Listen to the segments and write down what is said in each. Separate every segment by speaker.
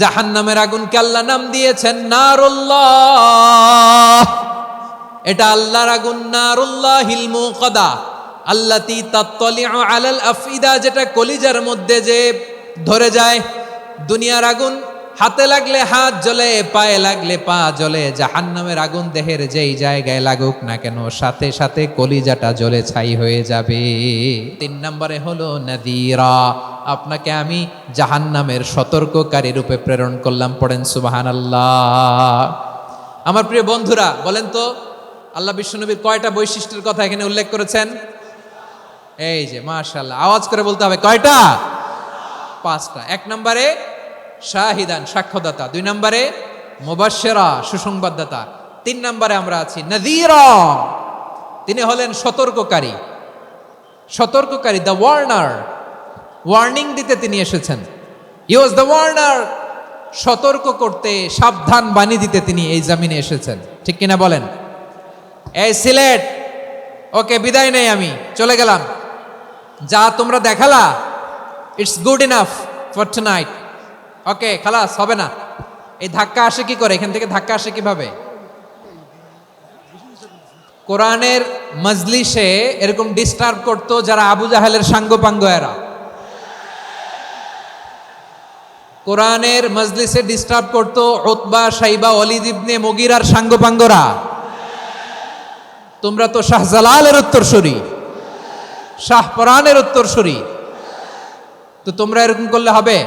Speaker 1: জাহান নামের আগুনকে আল্লাহ নাম দিয়েছেন নারুল্লাহ। এটা আল্লাহর আগুন নারুল্লাহ হিলমু কদা আল্লাতি তাত্তলিউ আলাল আফিদা যেটা কলিজার মধ্যে যে ধরে যায়। দুনিয়ার আগুন হাতে লাগলে হাত জ্বলে, পায়ে লাগলে পা জ্বলে, জাহান্নামের আগুন দেহের যেই জায়গায় লাগুক না কেন, সাথে সাথে কলিজাটা জ্বলে ছাই হয়ে যাবে। তিন নম্বরে হলো নদীরা। আপনাকে আমি জাহান্নামের সতর্ককারী রূপে প্রেরণ করলাম, পড়েন সুবাহান আল্লাহ আমার প্রিয় বন্ধুরা, বলেন তো, আল্লাহ বিশ্বনবীর কয়টা বৈশিষ্ট্যের কথা এখানে উল্লেখ করেছেন? এই যে মাশাল্লাহ আওয়াজ করে বলতে হবে, কয়টা? পাঁচটা। এক নম্বরে শাহিদান, সাক্ষ্যদাতা। দুই নম্বরে মুবাশশেরা, সুসংবাদদাতা। তিন নম্বরে আমরা আছি নদীরা। তিনি হলেন সতর্ককারী। সতর্ককারী দ্য ওয়ার্নার ওয়ার্নিং দিতে তিনি এসেছেন। ইউজ দ্য ওয়ার্নার সতর্ক করতে, সাবধান বাণী দিতে তিনি এই জামিনে এসেছেন। ঠিক কিনা বলেন? এই সিলেট, ওকে বিদায় নেই আমি, চলে গেলাম। যা তোমরা দেখালা it's good enough for tonight okay, খালাস, হবে না। এই ধাক্কা আসে কি করে? এখান থেকে ধাক্কা আসে কীভাবে? কোরআনের মজলিসে এরকম ডিস্টার্ব করতো যারা আবু জাহেলের সাঙ্গপাঙ্গ এরা। কোরআনের মজলিসে ডিস্টার্ব করতো ওতবা সাইবা অলিদ ইবনে মগিরার সাঙ্গপাঙ্গরা। তোমরা তো শাহজালালের উত্তরসূরি। শাহপরানের উত্তরসূরি। তো তোমরা এরকম করলে হবে?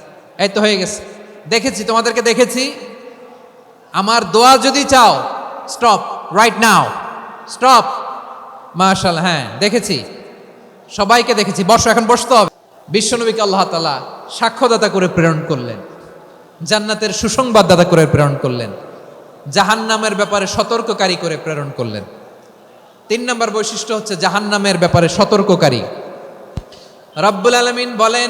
Speaker 1: এই তো হয়ে গেছে। দেখেছি, তোমাদেরকে দেখেছি। আমার দোয়া যদি চাও stop right now stop marshal হ্যাঁ দেখেছি। সবাইকে দেখেছি। বসো, এখন বসতে হবে। বিশ্বনবীকে আল্লাহ তালা সাক্ষ্যদাতা করে প্রেরণ করলেন। জান্নাতের সুসংবাদদাতা করে প্রেরণ করলেন। জাহান্নামের ব্যাপারে সতর্ককারী করে প্রেরণ করলেন। তিন নম্বর বৈশিষ্ট্য হচ্ছে জাহান্নামের ব্যাপারে সতর্ককারী। রব্বুল আলমিন বলেন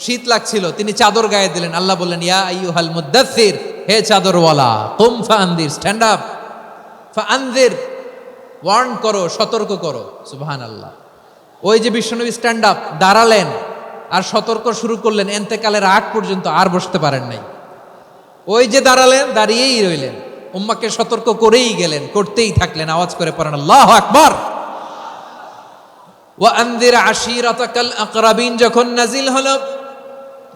Speaker 1: শীত লাগছিল, তিনি চাদর গায়ে দিলেন। আল্লাহ বললেন, ইয়া আইয়ুহাল মুদ্দাসির হে চাদরওয়ালা কুম ফাআনযির স্ট্যান্ড আপ ফাআনযির ওয়ার্ন করো, সতর্ক করো। সুবহানাল্লাহ। ওই যে বিশ্বনবী স্ট্যান্ড আপ দাঁড়ালেন আর সতর্ক শুরু করলেন, এন্তেকালের আগ পর্যন্ত আর বসতে পারেন নাই। ওই যে দাঁড়ালেন, দাঁড়িয়েই রইলেন। উম্মাকে সতর্ক করেই গেলেন, করতেই থাকলেন, আওয়াজ করে পড়েন, আল্লাহ আকবার! ওয়া আন্দির আশিরাতাকাল আকরাবিন, যখন নাজিল হলো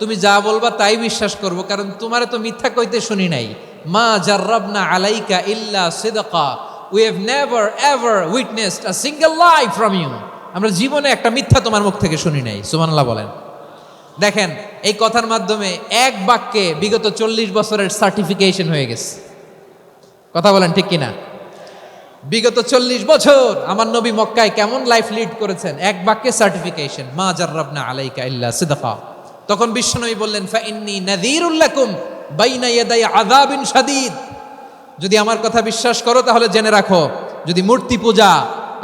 Speaker 1: তুমি যা বলবা তাই বিশ্বাস করব, কারণ তোমারে তো মিথ্যা কইতে শুনি নাই। মা জার্রাবনা আলাইকা ইল্লা সিদকা। We have never ever witnessed a single life from you আমরা জীবনে একটা মিথ্যা তোমার মুখ থেকে শুনি নাই, সুবহানাল্লাহ বলেন। দেখেন, এই কথার মাধ্যমে এক বাক্যে বিগত চল্লিশ বছরের সার্টিফিকেশন হয়ে গেছে। কথা বলেন ঠিক কিনা? বিগত চল্লিশ বছর আমার নবী মক্কায় কেমন লাইফ লিড করেছেন? এক বাক্যে সার্টিফিকেশন মা জার্রাবনা আলাইকা ইল্লা সিদকা। তখন বিশ্বনবী বললেন ফাইন্নি নাযীরুল লাকুম বাইনা ইয়াদাই আযাবিন শাদীদ। যদি আমার কথা বিশ্বাস করো, তাহলে জেনে রাখো, যদি মূর্তি পূজা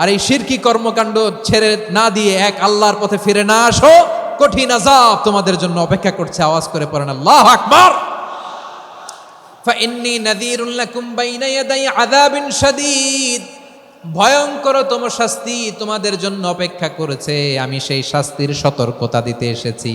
Speaker 1: আর এই শিরকি কর্মকাণ্ড ছেড়ে না দিয়ে এক আল্লাহর পথে ফিরে না আসো, কঠিন আযাব তোমাদের জন্য অপেক্ষা করছে, আওয়াজ করে পড়েন, আল্লাহু আকবার। ফাইন্নি নাযীরুল লাকুম বাইনা ইয়াদাই আযাবিন শাদীদ। ভয়ঙ্কর তম শাস্তি তোমাদের জন্য অপেক্ষা করেছে, আমি সেই শাস্তির সতর্কতা দিতে এসেছি।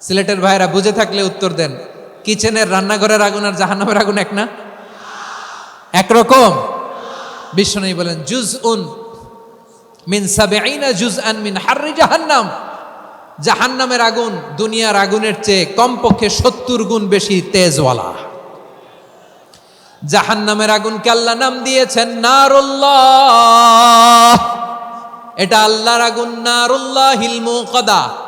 Speaker 1: সিলেটের ভাইরা বুঝে থাকলে উত্তর দেন। কিচেনের রান্নাঘরের আগুন আর জাহান্নামের আগুন এক না? একরকম। বিষ্ণু বলেন জুজ উন মিন সাবেইনা জুজ আন মিন হার্রি জাহান্নাম। জাহান্নামের আগুন দুনিয়ার আগুনের চেয়ে কমপক্ষে সত্তর গুণ বেশি তেজওয়ালা। জাহান্নামের আগুনকে আল্লাহ নাম দিয়েছেন নারুল্লাহ। এটা আল্লাহর আগুন নারুল্লাহ হিলমু কদা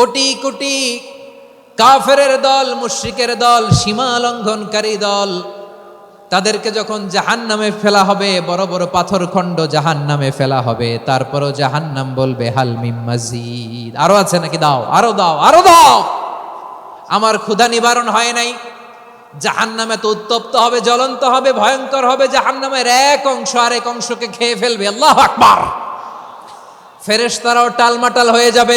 Speaker 1: কোটি কোটি কাফেরের দল, মুশ্রিকের দল, সীমা লঙ্ঘনকারী দল, তাদেরকে যখন জাহান নামে ফেলা হবে, বড় বড় পাথর খণ্ড জাহান নামে ফেলা হবে, তারপরও জাহান নাম বলবে হালমিম মাজিদ। আরও আছে নাকি? দাও, আরও দাও আরও দাও। আমার ক্ষুধা নিবারণ হয় নাই। জাহান নামে তো উত্তপ্ত হবে, জ্বলন্ত হবে, ভয়ঙ্কর হবে জাহান নামের এক অংশ আর এক অংশকে খেয়ে ফেলবে। আল্লাহ আকবার। ফেরেশতারাও টালমাটাল হয়ে যাবে।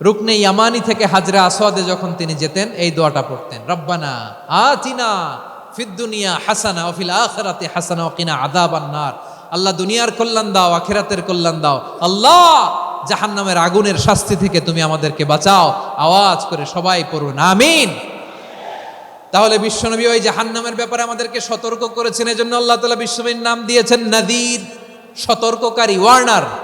Speaker 1: রুকনে ইয়ামানি থেকে হাজরা আসওয়াদে যখন তিনি যেতেন, এই দোয়াটা পড়তেন, রব্বানা আতিনা ফিদ দুনিয়া হাসানা ওফিল আখিরাতি হাসানা ওকিনা আযাবান নার। আল্লাহ দুনিয়ার কল্যাণ দাও, আখেরাতের কল্যাণ দাও। আল্লাহ, জাহান্নামের আগুনের শাস্তি থেকে তুমি আমাদেরকে বাঁচাও। আওয়াজ করে সবাই পড়ুন, আমিন। তাহলে বিশ্বনবী ওই জাহান্নামের ব্যাপারে আমাদেরকে সতর্ক করেছেন, এজন্য আল্লাহ তালা বিশ্বনবীর নাম দিয়েছেন নাদির, সতর্ককারী, ওয়ার্নার।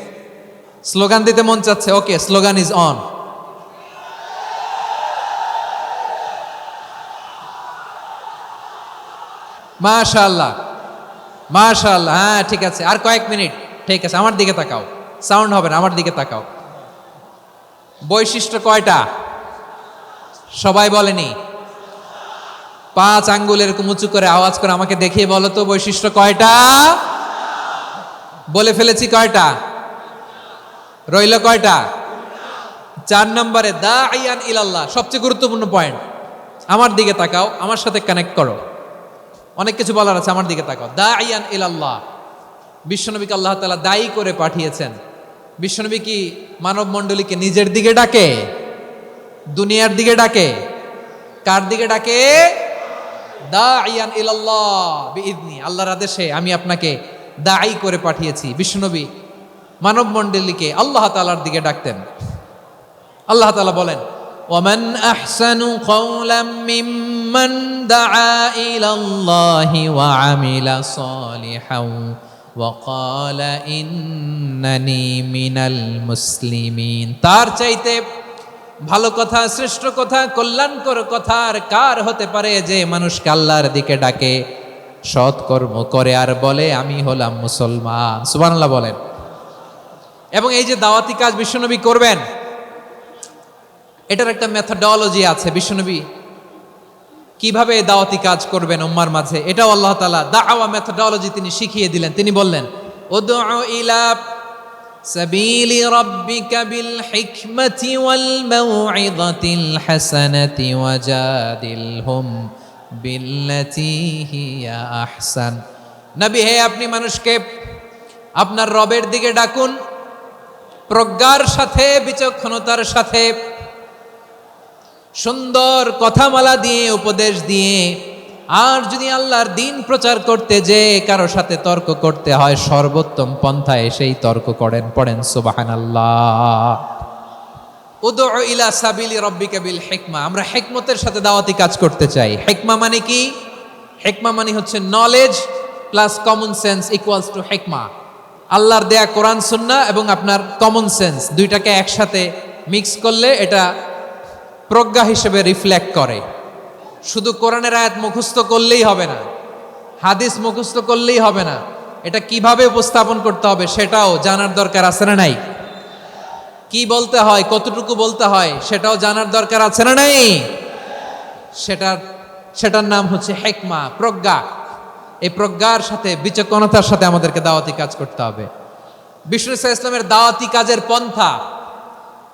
Speaker 1: স্লোগান দিতে মন চাচ্ছে ওকে স্লোগান ইজ অন মাশাল্লাহ মাশাল্লাহ হ্যাঁ ঠিক আছে, আর কয়েক মিনিট, ঠিক আছে, আমার দিকে তাকাও সাউন্ড হবে না, আমার দিকে তাকাও। বৈশিষ্ট্য কয়টা? সবাই বলেনি। পাঁচ আঙ্গুলের এরকম উঁচু করে আওয়াজ করে আমাকে দেখিয়ে বলো তো বৈশিষ্ট্য কয়টা? বলে ফেলেছি কয়টা? রইল কয়টা? চার নম্বরে দা আইয়ান ইলাল্লাহ, সবচেয়ে গুরুত্বপূর্ণ পয়েন্ট আমার দিকে তাকাও, আমার সাথে কানেক্ট করো। অনেক কিছু বলার আছে, আমার দিকে তাকাও। দা আইয়ান ইলাল্লাহ, বিশ্বনবীকে আল্লাহ তাআলা দায়ী করে পাঠিয়েছেন। বিশ্বনবী কি মানব মণ্ডলীকে নিজের দিকে ডাকে? দুনিয়ার দিকে ডাকে? কার দিকে ডাকে? দা আইয়ান ইলাল্লাহ আল্লাহর আদেশে আমি আপনাকে দায়ী করে পাঠিয়েছি। বিশ্বনবী মানব মণ্ডলীকে আল্লাহ তাআলার দিকে ডাকতেন আল্লাহ তাআলা বলেন ওমান আহসানু কওলাম মিম্মান দাআ ইলাল্লাহি ওয়া আমিলা সালিহান وقال إنني من المسلمين তার চাইতে ভালো কথা শ্রেষ্ঠ কথা কল্যাণকর কথা আর কার হতে পারে যে মানুষকে আল্লাহর দিকে ডাকে সৎ কর্ম করে আর বলে আমি হলাম মুসলমান সুবহানাল্লাহ বলেন এবং এই যে দাওয়াতি কাজ বিশ্বনবী করবেন, এটার একটা মেথাডলজি আছে। বিশ্বনবী কীভাবে দাওয়াতি কাজ করবেন উম্মার মাঝে? এটাও আল্লাহ তালা দাওয়া মেথডোলজি তিনি শিখিয়ে দিলেন। তিনি বললেন হে আপনি মানুষকে আপনার রবের দিকে ডাকুন প্রজ্ঞার সাথে, বিচক্ষণতার সাথে, সুন্দর কথামালা দিয়ে, উপদেশ দিয়ে, আর যদি আল্লাহর দিন প্রচার করতে যে কারও সাথে তর্ক করতে হয়, সর্বোত্তম পন্থায় সেই তর্ক করেন, পড়েন সুবাহান আল্লাহ উদু ইলা সাবিলি রব্বিকা বিল হেকমা। আমরা হেকমতের সাথে দাওয়াতি কাজ করতে চাই। হেকমা মানে কি? হেকমা মানে হচ্ছে knowledge plus common sense equals to হেকমা। আল্লাহর দেয়া কোরআন সুন্না এবং আপনার কমন সেন্স দুইটাকে একসাথে মিক্স করলে এটা প্রজ্ঞা হিসেবে রিফ্লেক্ট করে। শুধু কোরআনের আয়াত মুখস্থ করলেই হবে না, হাদিস মুখস্থ করলেই হবে না, এটা কীভাবে উপস্থাপন করতে হবে সেটাও জানার দরকার আছে না নাই? কি বলতে হয়, কতটুকু বলতে হয় সেটাও জানার দরকার আছে না নাই? সেটার সেটার নাম হচ্ছে হেকমা, প্রজ্ঞা। এই প্রজ্ঞার সাথে, বিচক্ষণতার সাথে আমাদেরকে দাওয়াতি কাজ করতে হবে। বিষ্ণু ইসলাম ইসলামের দাওয়াতি কাজের পন্থা।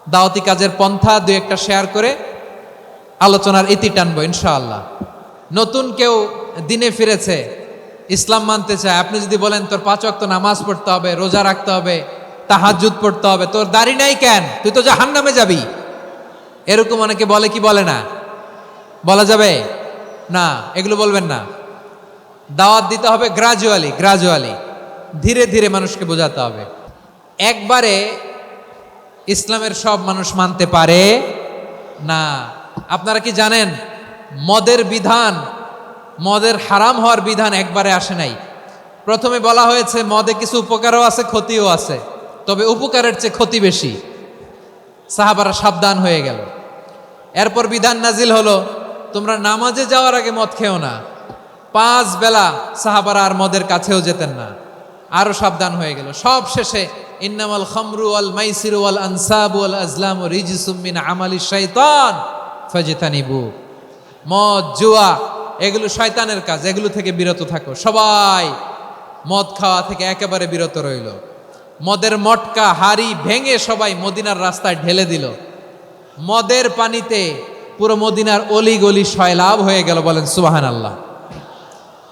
Speaker 1: দাওয়াতি কাজের পন্থা দুই একটা শেয়ার করে আলোচনার ইতি টানবো, ইনশাআল্লাহ। নতুন কেউ দিনে ফিরেছে, ইসলাম মানতে চায়, আপনি যদি বলেন, তোর পাঁচ ওয়াক্ত নামাজ পড়তে হবে, রোজা রাখতে হবে, তাহাজ্জুদ পড়তে হবে, তোর দাড়ি নাই কেন? তুই তো জাহান নামে যাবি। এরকম অনেকে বলে কি বলে না? বলা যাবে? না, এগুলো বলবেন না। দাওয়াত দিতে হবে গ্রাজুয়ালি গ্রাজুয়ালি ধীরে ধীরে মানুষকে বোঝাতে হবে। একবারে ইসলামের সব মানুষ মানতে পারে না। আপনারা কি জানেন, মদের বিধান, মদের হারাম হওয়ার বিধান একবারে আসে নাই। প্রথমে বলা হয়েছে, মদে কিছু উপকারও আছে, ক্ষতিও আছে। তবে উপকারের চেয়ে ক্ষতি বেশি। সাহাবারা সাবধান হয়ে গেল। এরপর বিধান নাজিল হলো, তোমরা নামাজে যাওয়ার আগে মদ খেও না। পাঁচ বেলা সাহাবারা আর মদের কাছেও যেতেন না। আরও সাবধান হয়ে গেল। সব শেষে ইন্নামাল খামরু আল মাইসিরু আল আনসাবু আল আজলাম রিজিসুম মিন আমালি শাইতান ফাজিতানিবু। মদ, জুয়া, এগুলো শয়তানের কাজ। এগুলো থেকে বিরত থাকো। সবাই মদ খাওয়া থেকে একেবারে বিরত রইল। মদের মটকা, হাড়ি ভেঙে সবাই মদিনার রাস্তায় ঢেলে দিল। মদের পানিতে পুরো মদিনার অলি গলি সয়লাভ হয়ে গেল বলেন সুবাহান আল্লাহ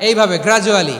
Speaker 1: এইভাবে গ্রাজুয়ালি